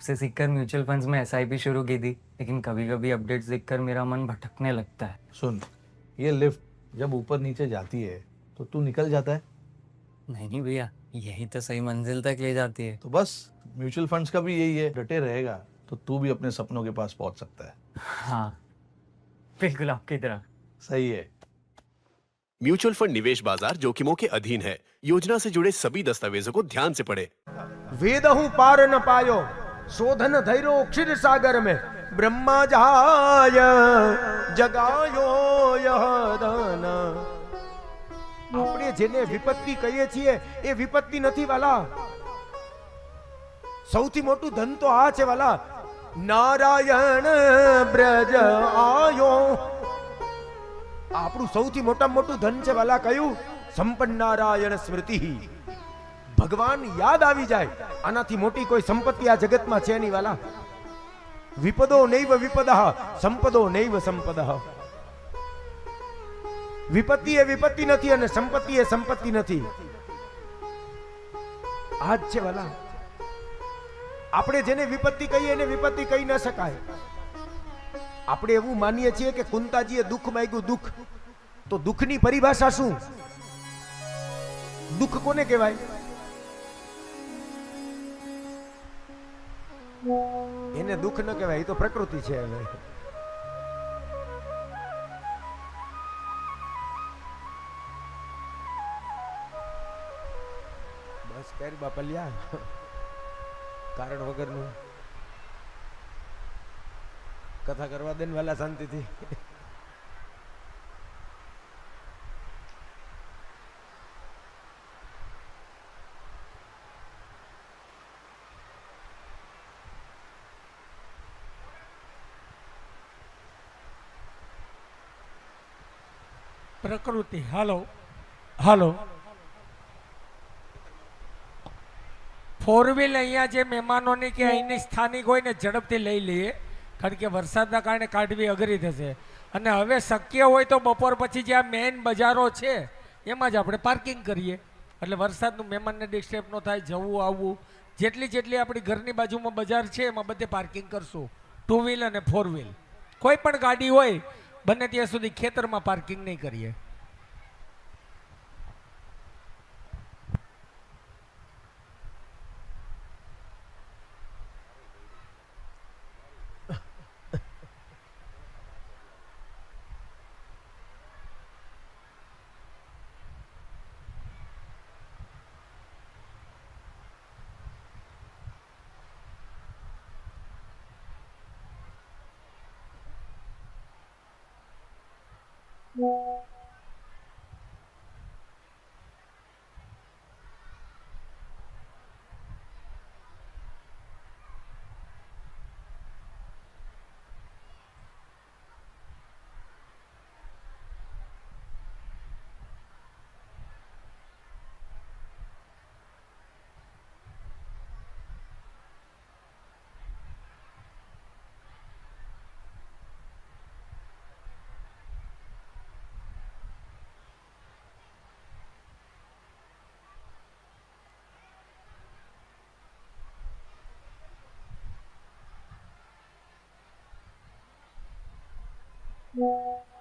से सीखकर mutual funds में एस शुरू की थी लेकिन कभी कभी अपडेट्स देखकर मेरा मन भटकने लगता है। सुन ये लिफ्ट जब ऊपर नीचे जाती है तो तू निकल जाता है। नहीं नहीं भैया यही तो सही मंजिल तक ले जाती है। तो बस म्यूचुअल फंड्स का भी यही है डटे रहेगा तो तू भी अपने सपनों के पास पहुँच सकता है। हाँ बिल्कुल आपकी तरह। सही है। म्यूचुअल फंड निवेश बाजार जोखिमों के अधीन है योजना से जुड़े सभी दस्तावेजों को ध्यान से पढ़ें वेद हूं पार न पायो शोधन धैर्यो क्षीर सागर में ब्रह्मा जहाय જગાયો યહ દાન આપણે જેને વિપત્તિ કહીએ છીએ એ વિપત્તિ નથી વાલા સૌથી મોટું ધન તો આ છે વાલા નારાયણ બ્રજ આયો આપણું સૌથી મોટામાં મોટું ધન છે વાલા કયું? સંપન્નારાયણ સ્મૃતિ. ભગવાન યાદ આવી જાય. આનાથી મોટી કોઈ સંપત્તિ આ જગતમાં છે નહીં વાલા. વિપદો નૈવ વિપદઃ, સંપદો નૈવ સંપદઃ. વિપત્તિ એ વિપત્તિ નથી અને સંપત્તિ એ સંપત્તિ નથી. આ જ છે વાલા. આપણે જેને વિપત્તિ કહીએ એને વિપત્તિ કહી ન શકાય. આપણે એવું માનીએ છીએ કે કુંતાજીએ દુઃખ માંગ્યું, દુઃખ. તો દુઃખની પરિભાષા શું? દુઃખ કોને કહેવાય? એને દુઃખ ન કહેવાય, એ તો પ્રકૃતિ છે હવે. બસ કરી બાપલિયા. કારણ વગરનું. કથા કરવા દે ને વહેલા શાંતિથી. પ્રકૃતિ, હાલો હાલો. ફોર વ્હીલ અહીંયા જે મહેમાનોની કે અહીંની સ્થાનિક હોય ને ઝડપથી લઈ લઈએ. કારણ કે વરસાદના કારણે કાઢવી અઘરી થશે. અને હવે શક્ય હોય તો બપોર પછી જે આ મેઇન બજારો છે, એમાં જ આપણે પાર્કિંગ કરીએ. એટલે વરસાદનું મહેમાનને ડિસ્ટર્બ ન થાય, જવું, આવવું. જેટલી જેટલી આપણી ઘરની બાજુમાં બજાર છે, એમાં બધે પાર્કિંગ કરશું. ટુ વ્હીલ અને ફોર વ્હીલ કોઈ પણ ગાડી હોય, બને ત્યાં સુધી ખેતરમાં પાર્કિંગ નહીં કરીએ. Yeah.